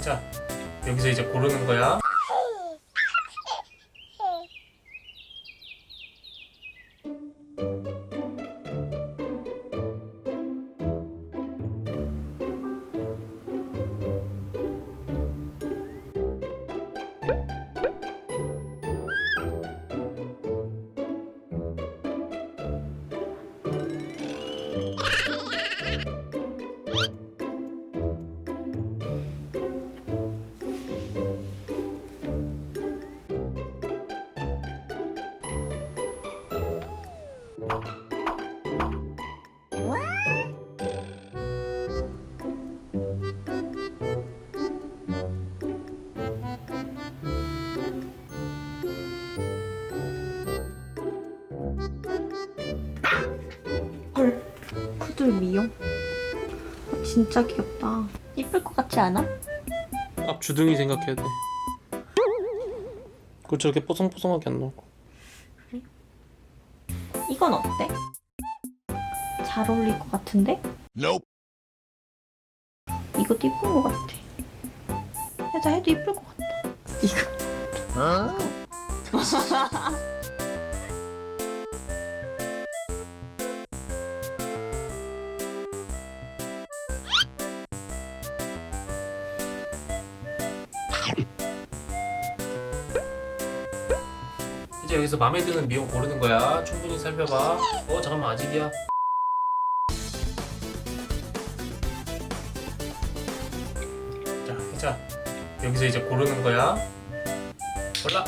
혜자 여기서 이제 고르는 거야. 푸들 미용? 어, 진짜 귀엽다. 이쁠 것 같지 않아? 앞 주둥이 생각해야 돼. 그거 저렇게 뽀송뽀송하게 안 나오고. 이건 어때? 잘 어울릴 것 같은데? Nope. 이것도 이쁜 것 같아. 여자 해도 이쁠 것 같다. 이거. 이제 여기서 마음에 드는 미용 고르는 거야. 충분히 살펴봐. 어 잠깐만 아직이야. 자, 혜자 여기서 이제 고르는 거야. 골라.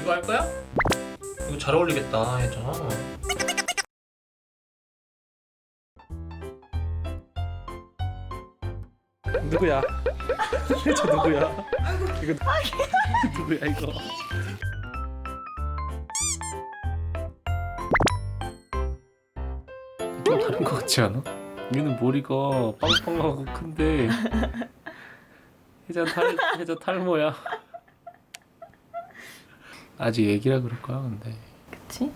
이거 할 거야? 이거 잘 어울리겠다, 혜자. 누구야? 혜자 누구야? 이거 누구야 이거? 좀 다른 것 같지 않아? 얘는 머리가 빵빵하고 큰데 혜자 탈 혜자 탈모야. 아직 애기라 그럴 거야 근데 그치?